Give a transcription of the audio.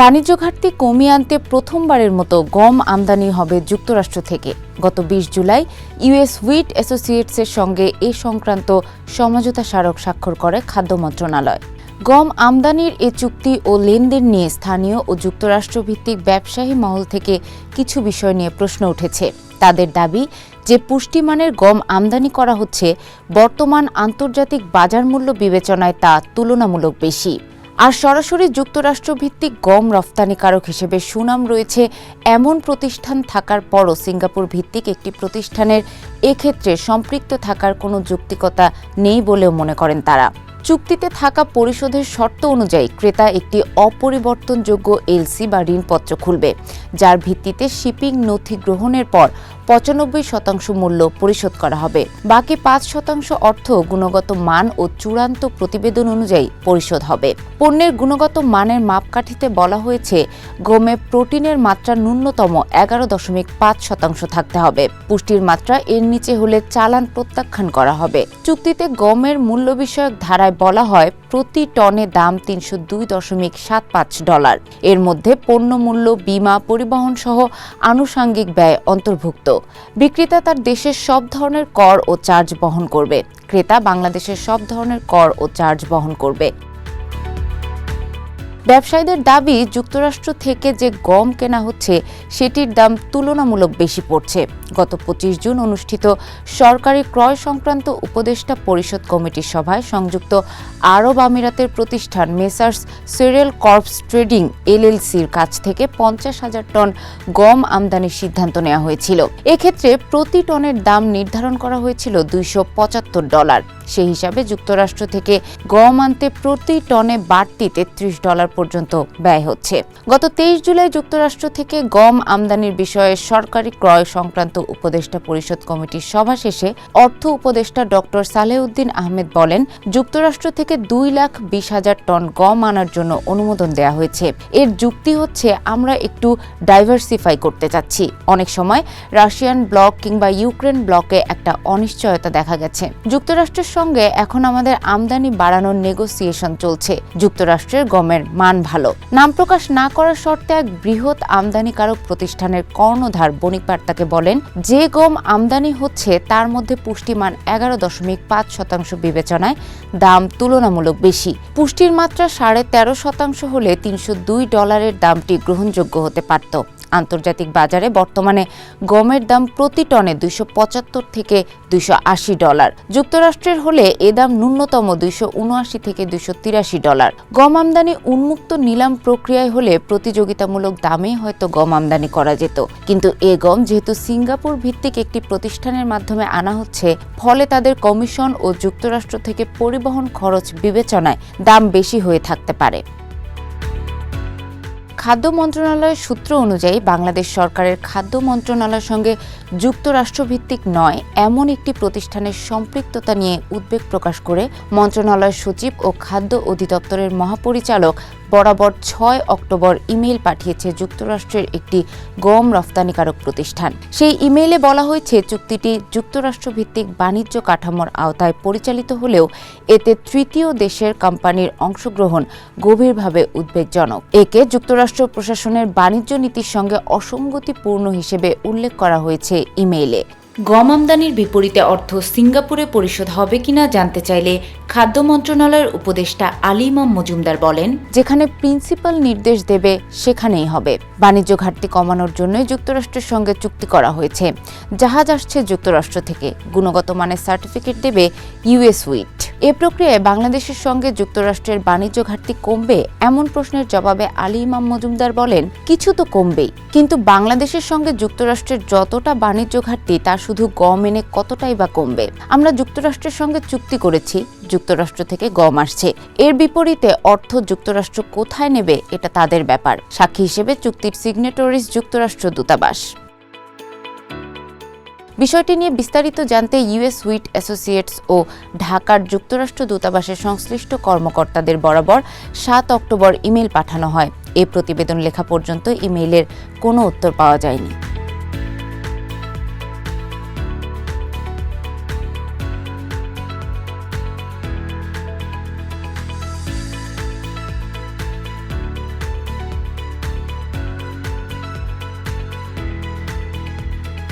বাণিজ্য ঘাটতি কমিয়ে আনতে প্রথমবারের মতো গম আমদানি হবে যুক্তরাষ্ট্র থেকে। গত বিশ জুলাই ইউএস হুইট অ্যাসোসিয়েটসের সঙ্গে এ সংক্রান্ত সমঝোতা স্মারক স্বাক্ষর করে খাদ্য মন্ত্রণালয়। গম আমদানির এ চুক্তি ও লেনদেন নিয়ে স্থানীয় ও যুক্তরাষ্ট্রভিত্তিক ব্যবসায়ী মহল থেকে কিছু বিষয় নিয়ে প্রশ্ন উঠেছে। তাদের দাবি যে পুষ্টিমানের গম আমদানি করা হচ্ছে বর্তমান আন্তর্জাতিক বাজার মূল্য বিবেচনায় তা তুলনামূলক বেশি। আর সরাসরি যুক্তরাষ্ট্রভিত্তিক গম রফতানিকারক হিসেবে সুনাম রয়েছে এমন প্রতিষ্ঠান থাকার পরও সিঙ্গাপুর ভিত্তিক একটি প্রতিষ্ঠানের এক্ষেত্রে সম্পৃক্ত থাকার কোনো যৌক্তিকতা নেই বলেও মনে করেন তারা। চুক্তিতে থাকা পরিশোধের শর্ত অনুযায়ী ক্রেতা একটি অপরিবর্তনযোগ্য এলসি বা ঋণপত্র খুলবে, যার ভিত্তিতে শিপিং নথি গ্রহণের পর পঁচানব্বই শতাংশ মূল্য পরিশোধ করা হবে। বাকি পাঁচ শতাংশ অর্থ গুণগত মান ও চূড়ান্ত প্রতিবেদন অনুযায়ী পরিশোধ হবে। পণ্যের গুণগত মানের মাপকাঠিতে বলা হয়েছে, গমে প্রোটিনের মাত্রা ন্যূনতম এগারো দশমিক পাঁচ শতাংশ থাকতে হবে। পুষ্টির মাত্রা এর নিচে হলে চালান প্রত্যাখ্যান করা হবে। চুক্তিতে গমের মূল্য বিষয়ক ধারায় বলা হয় প্রতি টনে দাম তিনশো দুই দশমিক সাত পাঁচ ডলার। এর মধ্যে পণ্য মূল্য বিমা, পরিবহন সহ আনুষাঙ্গিক ব্যয় অন্তর্ভুক্ত। বিক্রেতা তার দেশের সব ধরনের কর ও চার্জ বহন করবে। ক্রেতা বাংলাদেশের সব ধরনের কর ও চার্জ বহন করবে। ব্যবসায়ীদের দাবি, যুক্তরাষ্ট্র থেকে যে গম কেনা হচ্ছে, সেটির দাম তুলনামূলক বেশি পড়ছে। গত পঁচিশ জুন অনুষ্ঠিত সরকারি ক্রয় সংক্রান্ত উপদেষ্টা পরিষদ কমিটির সভায় সংযুক্ত আরব আমিরাতের প্রতিষ্ঠান মেসার্স সিরিয়াল কর্পস ট্রেডিং এলএলসির কাছ থেকে পঞ্চাশ হাজার টন গম আমদানির সিদ্ধান্ত নেওয়া হয়েছিল। এক্ষেত্রে প্রতি টনের দাম নির্ধারণ করা হয়েছিল দুইশো পঁচাত্তর ডলার। সেই হিসাবে যুক্তরাষ্ট্র থেকে গম আনতে প্রতি টনে বাড়তি তেত্রিশ ডলার পর্যন্ত ব্যয় হচ্ছে। গত তেইশ জুলাই যুক্তরাষ্ট্র থেকে গম আমদানির বিষয়ে সরকারি ক্রয় সংক্রান্ত উপদেষ্টা পরিষদ কমিটির সভা শেষে অর্থ উপদেষ্টা ডক্টর সালেউদ্দিন আহমেদ বলেন, যুক্তরাষ্ট্র থেকে দুই লাখ বিশ হাজার টন গম আনার জন্য অনুমোদন দেওয়া হয়েছে। এর যুক্তি হচ্ছে, আমরা একটু ডাইভার্সিফাই করতে চাচ্ছি। অনেক সময় রাশিয়ান ব্লক কিংবা ইউক্রেন ব্লকে একটা অনিশ্চয়তা দেখা গেছে। যুক্তরাষ্ট্রের সঙ্গে এখন আমাদের আমদানি বাড়ানোর নেগোসিয়েশন চলছে। যুক্তরাষ্ট্রের গমের মান ভালো। নাম প্রকাশ না করার শর্তে এক বৃহৎ আমদানিকারক প্রতিষ্ঠানের কর্ণধার বণিক বার্তাকে বলেন যে গম আমদানি হচ্ছে তার মধ্যে পুষ্টিমান এগারো দশমিক পাঁচ শতাংশ বিবেচনায় দাম তুলনামূলক বেশি। পুষ্টির মাত্রা সাড়ে তেরো শতাংশ হলে তিনশো দুই ডলারের দামটি গ্রহণযোগ্য হতে পারত। আন্তর্জাতিক বাজারে বর্তমানে গমের দাম প্রতি টনে দুইশো পঁচাত্তর থেকে দুইশো আশি ডলার। যুক্তরাষ্ট্রের হলে এ দাম ন্যূনতম দুইশো উনআশি থেকে দুইশো তিরাশি ডলার। গম আমদানি উন্মুক্ত নিলাম প্রক্রিয়ায় হলে প্রতিযোগিতামূলক দামে হয়তো গম আমদানি করা যেত। কিন্তু এ গম যেহেতু সিঙ্গাপুর ভিত্তিক একটি প্রতিষ্ঠানের মাধ্যমে আনা হচ্ছে, ফলে তাদের কমিশন ও যুক্তরাষ্ট্র থেকে পরিবহন খরচ বিবেচনায় দাম বেশি হয়ে থাকতে পারে। খাদ্য মন্ত্রণালয়ের সূত্র অনুযায়ী, বাংলাদেশ সরকারের খাদ্য মন্ত্রণালয়ের সঙ্গে যুক্তরাষ্ট্রভিত্তিক নয়, এমন একটি প্রতিষ্ঠানের সম্পৃক্ততা নিয়ে উদ্বেগ প্রকাশ করে মন্ত্রণালয়ের সচিব ও খাদ্য অধিদপ্তরের মহাপরিচালক বরাবর ছয় অক্টোবর ইমেইল পাঠিয়েছে যুক্তরাষ্ট্রের একটি গম রফতানিকারক প্রতিষ্ঠান। সেই ইমেইলে বলা হয়েছে, চুক্তিটি যুক্তরাষ্ট্রভিত্তিক বাণিজ্য কাঠামোর আওতায় পরিচালিত হলেও এতে তৃতীয় দেশের কোম্পানির অংশগ্রহণ গভীরভাবে উদ্বেগজনক। একে যুক্তরাষ্ট্র প্রশাসনের বাণিজ্য নীতির সঙ্গে অসঙ্গতিপূর্ণ হিসেবে উল্লেখ করা হয়েছে ইমেইলে। গম আমদানির বিপরীতে অর্থ সিঙ্গাপুরে পরিশোধ হবে কিনা জানতে চাইলে খাদ্য মন্ত্রণালয়ের উপদেষ্টা আলিমাম মজুমদার বলেন, যেখানে প্রিন্সিপাল নির্দেশ দেবে সেখানেই হবে। বাণিজ্য ঘাটতি কমানোর জন্যই যুক্তরাষ্ট্রের সঙ্গে চুক্তি করা হয়েছে। জাহাজ আসছে যুক্তরাষ্ট্র থেকে। গুণগত মানের সার্টিফিকেট দেবে ইউএস উইট এ প্রক্রিয়ায় বাংলাদেশের সঙ্গে যুক্তরাষ্ট্রের বাণিজ্য ঘাটতি কমবে এমন প্রশ্নের জবাবে আলী ইমাম মজুমদার বলেন, কিছু তো কমবেই। কিন্তু বাংলাদেশের সঙ্গে যুক্তরাষ্ট্রের যতটা বাণিজ্য ঘাটতি, তা শুধু গম এনে কতটাই বা কমবে? আমরা যুক্তরাষ্ট্রের সঙ্গে চুক্তি করেছি, যুক্তরাষ্ট্র থেকে গম আসছে। এর বিপরীতে অর্থ যুক্তরাষ্ট্র কোথায় নেবে, এটা তাদের ব্যাপার। সাক্ষী হিসেবে চুক্তির সিগনেটরিজ যুক্তরাষ্ট্র দূতাবাস। বিষয়টি নিয়ে বিস্তারিত জানতে ইউএস হুইট অ্যাসোসিয়েটস ও ঢাকার যুক্তরাষ্ট্র দূতাবাসের সংশ্লিষ্ট কর্মকর্তাদের বরাবর সাত অক্টোবর ইমেল পাঠানো হয়। এ প্রতিবেদন লেখা পর্যন্ত ইমেইলের কোনো উত্তর পাওয়া যায়নি।